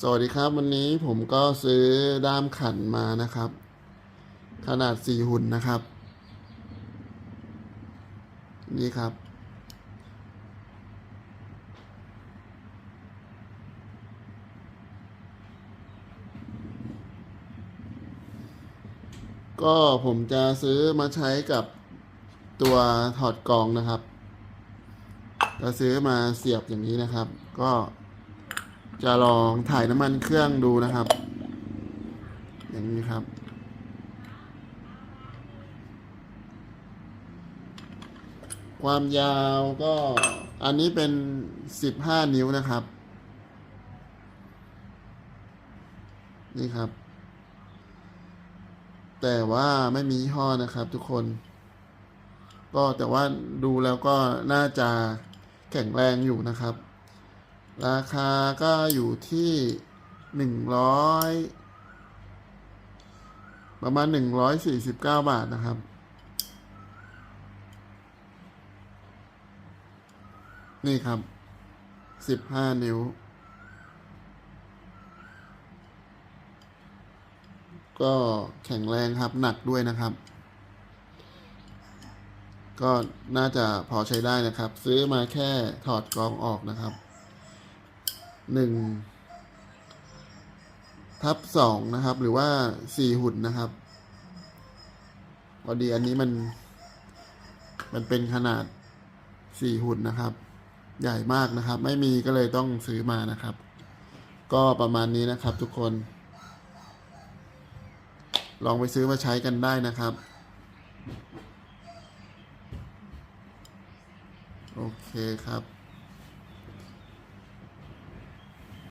สวัสดีครับ วันนี้ผมก็ซื้อด้ามขันมานะครับ ขนาดสี่หุ่นนะครับ นี่ครับ ก็ผมจะซื้อมาใช้กับตัวถอดกองนะครับจะซื้อมาเสียบอย่างนี้นะครับ ก็ จะลองถ่ายน้ำมันเครื่องดูนะครับ อย่างนี้ครับ ความยาวก็อันนี้เป็นสิบห้านิ้วนะครับ นี่ครับ แต่ว่าไม่มียี่ห้อนะครับทุกคน ก็แต่ว่าดูแล้วก็น่าจะแข็งแรงอยู่นะครับ ราคาก็อยู่ที่หนึ่งร้อยประมาณหนึ่งร้อยสี่สิบเก้าบาทนะครับ นี่ครับสิบห้านิ้ว ก็แข็งแรงครับ หนักด้วยนะครับ ก็น่าจะพอใช้ได้นะครับ ซื้อมาแค่ถอดกรองออกนะครับ หนึ่งทับสองนะครับ หรือว่าสี่หุ่นนะครับพอดีอันนี้มัน มันเป็นขนาดสี่หุ่นนะครับ ใหญ่มากนะครับ ไม่มีก็เลยต้องซื้อมานะครับ ก็ประมาณนี้นะครับทุกคน ลองไปซื้อมาใช้กันได้นะครับโอเคครับ